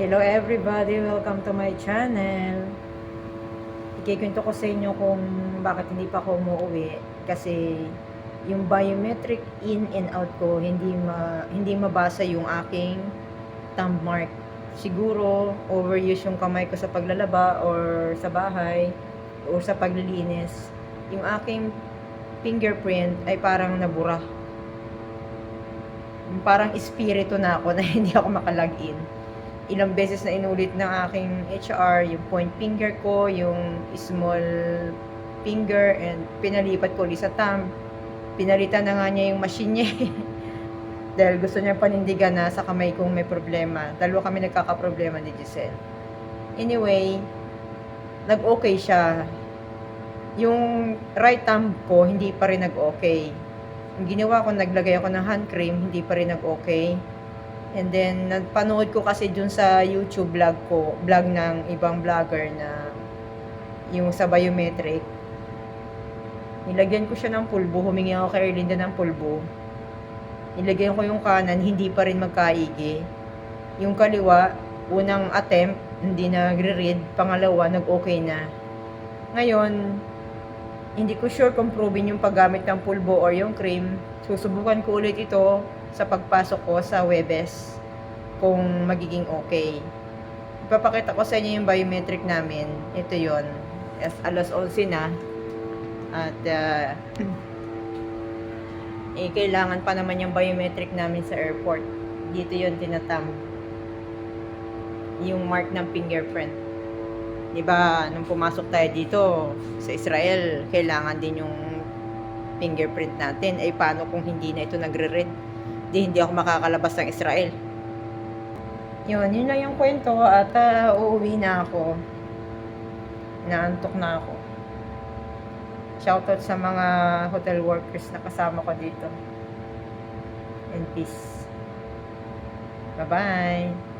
Hello everybody, welcome to my channel. Ikikwento ko sa inyo kung bakit hindi pa ako umuwi kasi yung biometric in and out ko hindi ma, hindi mabasa yung aking thumb mark. Siguro overuse yung kamay ko sa paglalaba or sa bahay or sa paglilinis. Yung aking fingerprint ay parang nabura. Parang espiritu na ako na hindi ako makalagin ilang beses na inulit ng aking HR, yung point finger ko, yung small finger, and pinalipat ko ulit sa thumb. Pinalitan na nga niya yung machine niya. eh. Dahil gusto niya panindigan na sa kamay kong may problema. Dalawa kami nagkakaproblema ni Giselle. Anyway, nag-okay siya. Yung right thumb ko, hindi pa rin nag-okay. Yung ginawa ko, naglagay ako ng hand cream, hindi pa rin nag-okay. And then, napanood ko kasi dun sa YouTube vlog ko, vlog ng ibang vlogger na yung sa biometric. Nilagyan ko siya ng pulbo, humingi ako kay Erlinda ng pulbo. Nilagyan ko yung kanan, hindi pa rin magkaigi. Yung kaliwa, unang attempt, hindi nagre-read. Pangalawa, nag-okay na. Ngayon, hindi ko sure kung proven yung paggamit ng pulbo or yung cream. Susubukan ko ulit ito sa pagpasok ko sa Webes kung magiging okay. Ipapakita ko sa inyo yung biometric namin. Ito yon As alas 11 na. At uh, eh, kailangan pa naman yung biometric namin sa airport. Dito yon tinatam. Yung mark ng fingerprint. 'Di ba, nung pumasok tayo dito sa Israel, kailangan din yung fingerprint natin. Ay paano kung hindi na ito nagre-read? Di hindi ako makakalabas ng Israel. Yun, yun lang yung kwento at uh, uuwi na ako. Naantok na ako. Shoutout sa mga hotel workers na kasama ko dito. And peace. Bye-bye.